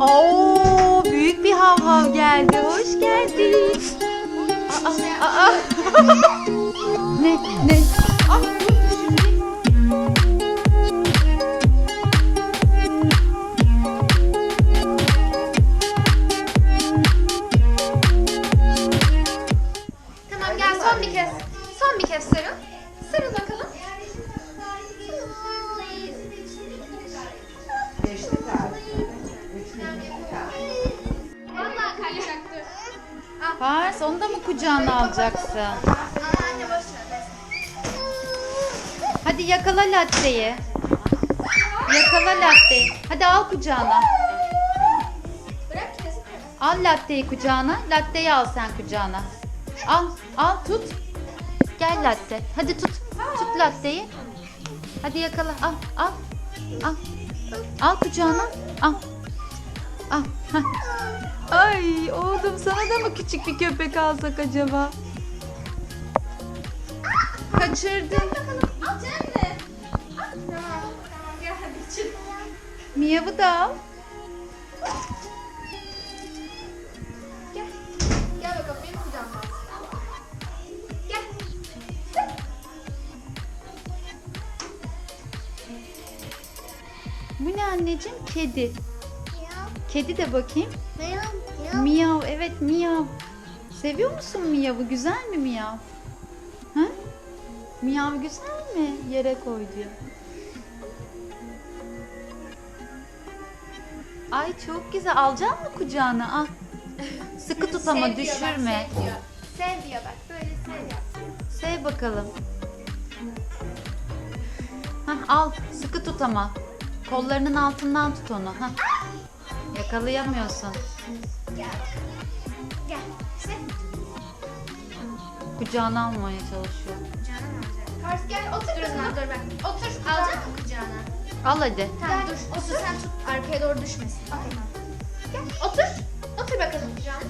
Oo, büyük bir hav hav geldi. Hoş geldin. Aa, aa. ne, ne? Ah, ver. Hadi yakala latteyi. Yakala latteyi. Hadi al kucağına. Al latteyi kucağına. Latteyi al sen kucağına. Al, al tut. Gel latte. Hadi tut. Tut latteyi. Hadi yakala. Al, al. Al. Al kucağına. Al. Al. Ay oğlum sana da mı küçük bir köpek alsak acaba? Kaçırdın. Al canım de. Al. Tamam. Tamam gel hadi çık. Miyav'ı da al. Gel. Gel bakalım benim kucağıma. Gel. Bu ne anneciğim? Kedi. Kedi de bakayım. Miyav. Miyav evet miyav. Seviyor musun miyavı? Güzel mi miyav? Miyav güzel mi? Yere koy diyor. Ay çok güzel. Alacak mı kucağına? Al. Sıkı tut ama Sev diyor, bak, düşürme. Sev diyor. Sev diyor bak böyle sev yap. Sev bakalım. Hah, al. Sıkı tut ama. Kollarının altından tut onu. Hah. Yakalayamıyorsun. Gel. Gel. Sev. Kucağına almaya çalışıyor. Kars gel otur dur kızım. Dur bak. Otur. Alacak mı kucağına? Al hadi. Tamam dur. Otur sen tut. Arkaya doğru düşmesin. Gel. Otur. Otur bakalım kucağına.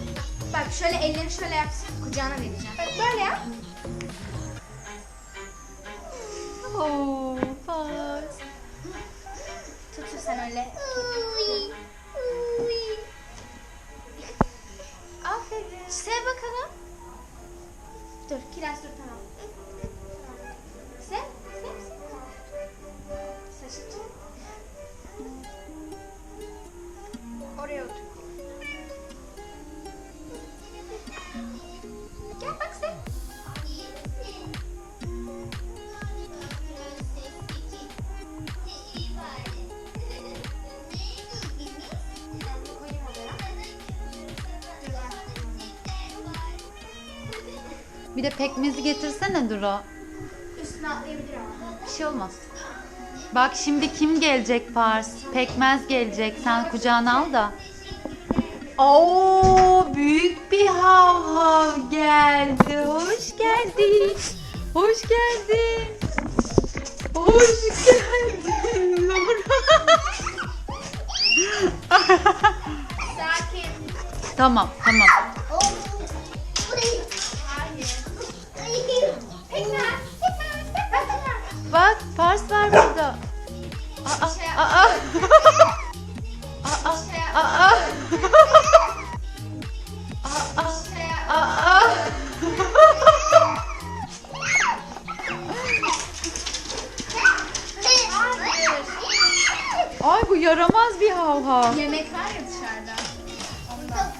Bak şöyle ellerini şöyle yapsın. Kucağına vereceğim. Bak böyle yap. Oo, Pars. Tut sen öyle. Aferin. Sev bakalım. Dur kiraz dur tamam. Bir de pekmezi getirsene Duru. Üstüne atlayabilir ama. Bir şey olmaz. Bak şimdi kim gelecek Pars? Pekmez gelecek. Sen kucağına al da. Oo, büyük bir hav hav geldi. Hoş geldin. Hoş geldin. Hoş geldin. Sakin. tamam, tamam. Ay bu yaramaz bir hav hav. Yemek var ya dışarıda. Ondan.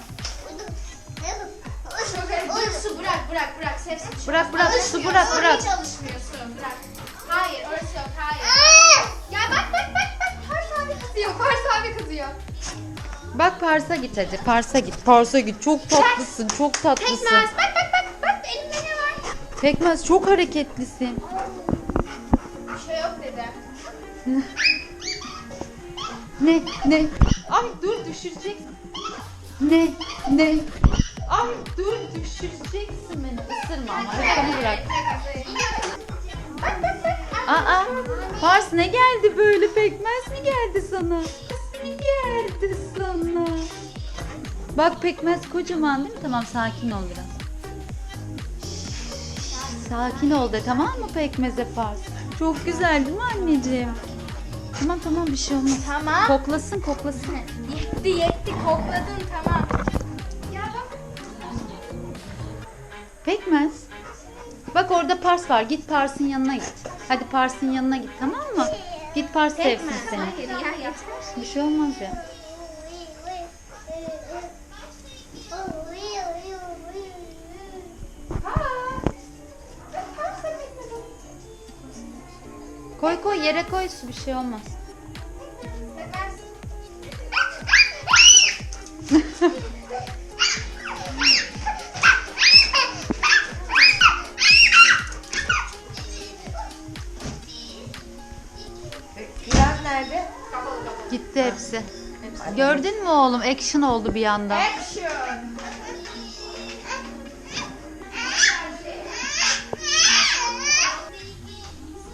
Su bırak bırak bırak. Sevsin. şu Bırak, bırak, su bırak, bırak. Hiç. Hayır orası yok hayır. Ya bak bak bak bak. Pars abi kızıyor. Pars abi kızıyor. Bak Pars'a git hadi. Pars'a git. Pars'a git. Çok tatlısın. Çok tatlısın. Pekmez. Bak bak bak. Bak elimde ne var? Pekmez çok hareketlisin. Bir şey yok dedi. Ne? Ne? Ay dur düşüreceksin. Ne? Ne? Ay dur düşüreceksin beni. Isırma ama. Arkamı bırak. Aa, Pars ne geldi böyle? Pekmez mi geldi sana? Bak pekmez kocaman değil mi? Tamam sakin ol biraz. Sakin ol de tamam mı pekmeze Pars? Çok güzel değil mi anneciğim? Tamam tamam bir şey olmaz. Tamam. Koklasın koklasın. Yetti yetti kokladın tamam. Ya bak. Pekmez. Bak orada Pars var. Git Pars'ın yanına git. Hadi Pars'ın yanına git tamam mı? Git Pars sevsin seni. Hayır ya yeter. Bir şey olmaz ya. Yere koy bir şey olmaz. Krem nerede? Gitti hepsi. Gördün mü oğlum? Action oldu bir anda. Action.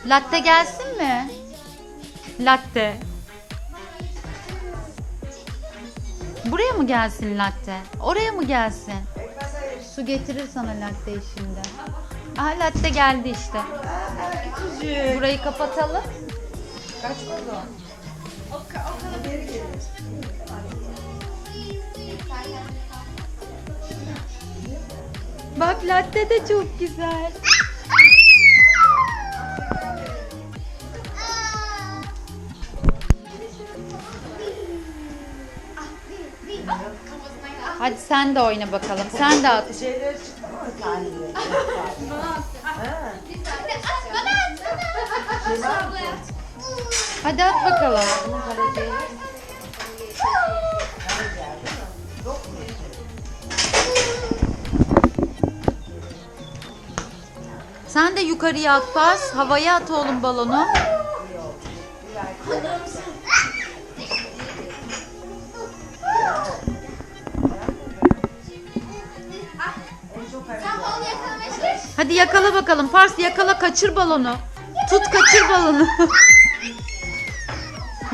Latte gelsin? Latte. Buraya mı gelsin latte? Oraya mı gelsin? Su getirir sana latteyi şimdi. Aha latte geldi işte. Burayı kapatalım. Kaç oldu? O, ka- o kadar. Geri gelir. Bak latte de çok güzel. Hadi sen de oyna bakalım. Sen de at. Şeyler. Şey var mı? Hadi at bakalım. Sen de yukarıya at pas. Havaya at oğlum balonu. Hadi yakala bakalım. Pars yakala kaçır balonu. Tut kaçır balonu.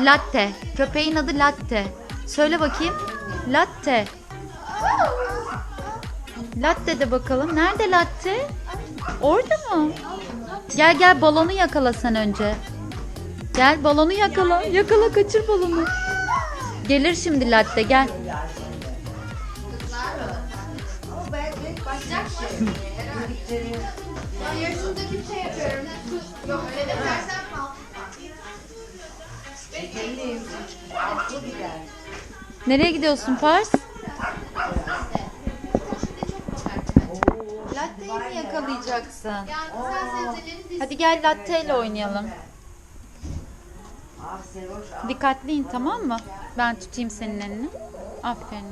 latte. Köpeğin adı Latte. Söyle bakayım. Latte. Latte de bakalım. Nerede Latte? Orada mı? Gel gel balonu yakala sen önce. Gel balonu yakala. Yakala kaçır balonu. Gelir şimdi Latte gel. Ama ben pek başka bir şey. Yapıyorum. Yok öyle de dersen. Nereye gidiyorsun Pars? Latte'yi mi yakalayacaksın? Hadi gel latte ile oynayalım. Ah Seroş ah. Dikkatli in tamam mı? Ben tutayım senin elini. Aferin.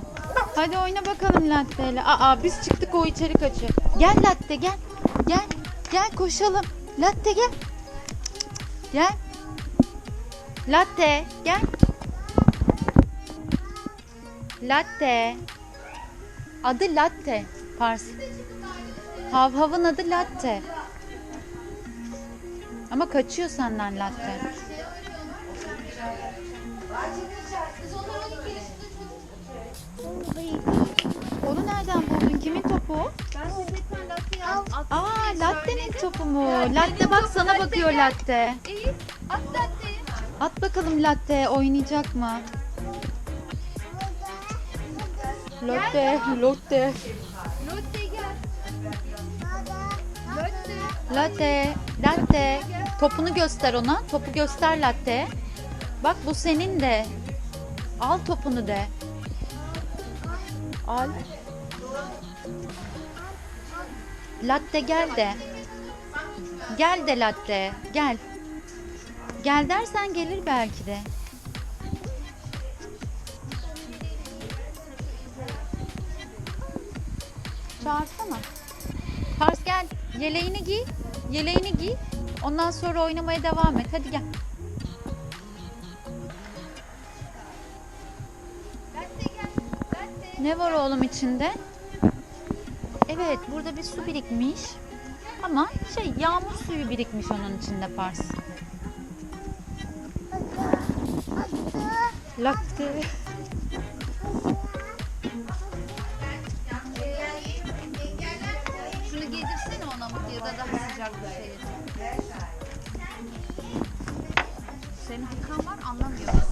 Hadi oyna bakalım latte ile. Aa biz çıktık o içeri kaçıyor. Gel latte gel. Gel. Gel koşalım. Latte gel. Gel. Latte gel. Latte. Adı latte. Pars. Hav havın adı latte. Ama kaçıyor senden latte. Buldun? Kimin topu? Ben sepetmen latte at. Aa, Latte'nin topu mu? Latte bak sana bakıyor Latte. İyi. At latteyi. At bakalım Latte oynayacak mı? Latte, Latte, Lotte gel. Lotte. Latte, Latte. Topunu göster ona. Topu göster Latte. Bak bu senin de. Al topunu de. Al. Latte gel de. Gel de Latte. Gel. Gel dersen gelir belki de. Çağırsana. Pars gel. Yeleğini giy. Yeleğini giy. Ondan sonra oynamaya devam et. Hadi gel. Ne var oğlum içinde? Evet burada bir su birikmiş. Ama şey yağmur suyu birikmiş onun içinde Pars. Latte. Şunu giydirsene ona mı ya da daha sıcak bir şey. Senin hakan var anlamıyorum.